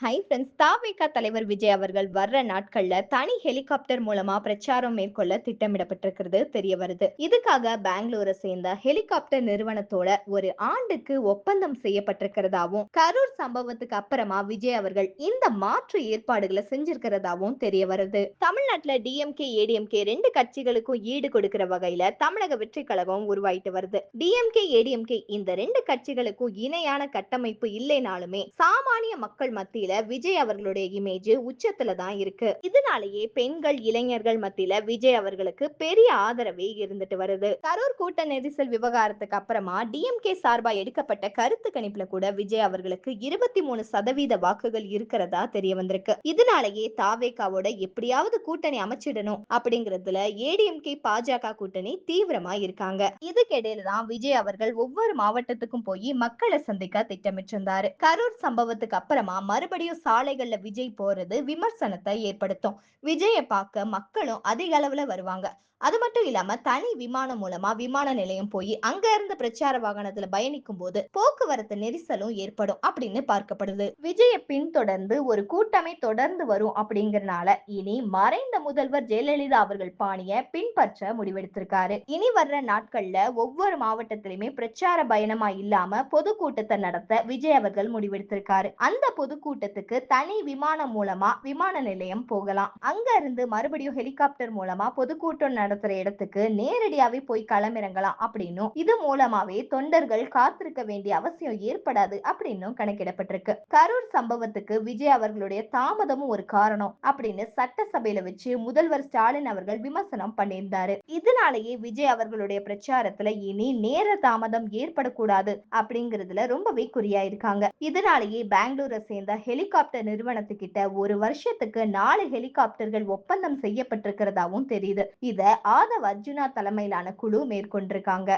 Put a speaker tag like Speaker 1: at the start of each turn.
Speaker 1: Hi friends தாவேகா தலைவர் விஜய் அவர்கள் வர்ற நாட்கள்ல தனி ஹெலிகாப்டர் மூலமா பிரச்சாரம் மேற்கொள்ள திட்டமிடப்பட்டிருக்கிறது தெரிய வருது. இதுக்காக பெங்களூரை சேர்ந்த ஹெலிகாப்டர் நிறுவனத்தோட ஒரு ஆண்டுக்கு ஒப்பந்தம் செய்யப்பட்டிருக்கிறதாவும் கரூர் சம்பவத்துக்கு அப்புறமா விஜய் அவர்கள் இந்த மாற்று ஏற்பாடுகளை செஞ்சிருக்கிறதாவும் தெரிய வருது. தமிழ்நாட்டுல டிஎம்கே ஏடிஎம்கே ரெண்டு கட்சிகளுக்கும் ஈடு கொடுக்கிற வகையில தமிழக வெற்றி கழகம் உருவாயிட்டு வருது. டிஎம்கே ஏடிஎம்கே இந்த ரெண்டு கட்சிகளுக்கும் இணையான கட்டமைப்பு இல்லைனாலுமே சாமானிய மக்கள் மத்தியில விஜய் அவர்களுடைய இமேஜ் உச்சத்துல தான் இருக்கு. இதனாலேயே பெண்கள் இளைஞர்கள் மத்தியில விஜய் அவர்களுக்கு பெரிய ஆதரவே இருந்துட்டு வருது. கரூர் கூட்ட நெரிசல் விவகாரத்துக்கு அப்புறமா டிஎம்கே சார்பா எடுக்கப்பட்ட கருத்து கணிப்புல கூட விஜய் அவர்களுக்கு இருபத்தி மூணு சதவீத வாக்குகள் இருக்கிறதா தெரிய வந்திருக்கு. இதனாலேயே தாவேகாவோட எப்படியாவது கூட்டணி அமைச்சிடணும் அப்படிங்கறதுல ஏடிஎம்கே பாஜக கூட்டணி தீவிரமா இருக்காங்க. இதுக்கிடையில தான் விஜய் அவர்கள் ஒவ்வொரு மாவட்டத்துக்கும் போய் மக்களை சந்திக்க திட்டமிட்டிருந்தாரு. கரூர் சம்பவத்துக்கு அப்புறமா மறுபடியும் சாலைகள்ல விஜய் போறது விமர்சனத்தை ஏற்படுத்தும். விஜயை பார்க்க மக்களும் அதிக அளவுல வருவாங்க. அது மட்டும் இல்லாம தனி விமானம் மூலமா விமான நிலையம் போய் அங்க இருந்து பிரச்சார வாகனத்துல பயணிக்கும் போது போக்குவரத்து நெரிசலும் ஏற்படும் அப்படின்னு பார்க்கப்படுது. விஜய பின்தொடர்ந்து ஒரு கூட்டமே தொடர்ந்து வரும் அப்படிங்கறனால இனி மறைந்த முதல்வர் ஜெயலலிதா அவர்கள் பாணிய பின்பற்ற முடிவெடுத்திருக்காரு. இனி வர்ற நாட்கள்ல ஒவ்வொரு மாவட்டத்திலுமே பிரச்சார பயணமா இல்லாம பொதுக்கூட்டத்தை நடத்த விஜய் அவர்கள் முடிவெடுத்திருக்காரு. அந்த பொதுக்கூட்டத்துக்கு தனி விமானம் மூலமா விமான நிலையம் போகலாம். அங்க இருந்து மறுபடியும் ஹெலிகாப்டர் மூலமா பொதுக்கூட்டம் நடத்துற இடத்துக்கு நேரடியாவே போய் களமிறங்கலாம் அப்படின்னும். இது மூலமாவே தொண்டர்கள் காத்திருக்க வேண்டிய அவசியம் ஏற்படாது அப்படின்னும் கணக்கிடப்பட்டிருக்கு. கரூர் சம்பவத்துக்கு விஜய் அவர்களுடைய தாமதமும் ஒரு காரணம் அப்படின்னு சட்டசபையில வச்சு முதல்வர் ஸ்டாலின் அவர்கள் விமர்சனம் பண்ணியிருந்தாரு. இதனாலேயே விஜய் அவர்களுடைய பிரச்சாரத்துல இனி நேர தாமதம் ஏற்படக்கூடாது அப்படிங்கறதுல ரொம்பவே குறியா இருக்காங்க இதனாலேயே பெங்களூரை சேர்ந்த ஹெலிகாப்டர் நிறுவனத்துக்கிட்ட ஒரு வருஷத்துக்கு நாலு ஹெலிகாப்டர்கள் ஒப்பந்தம் செய்யப்பட்டிருக்கிறதாவும் தெரியுது. இத ஆதவ் அர்ஜுனா தலைமையிலான குழு மேற்கொண்டிருக்காங்க.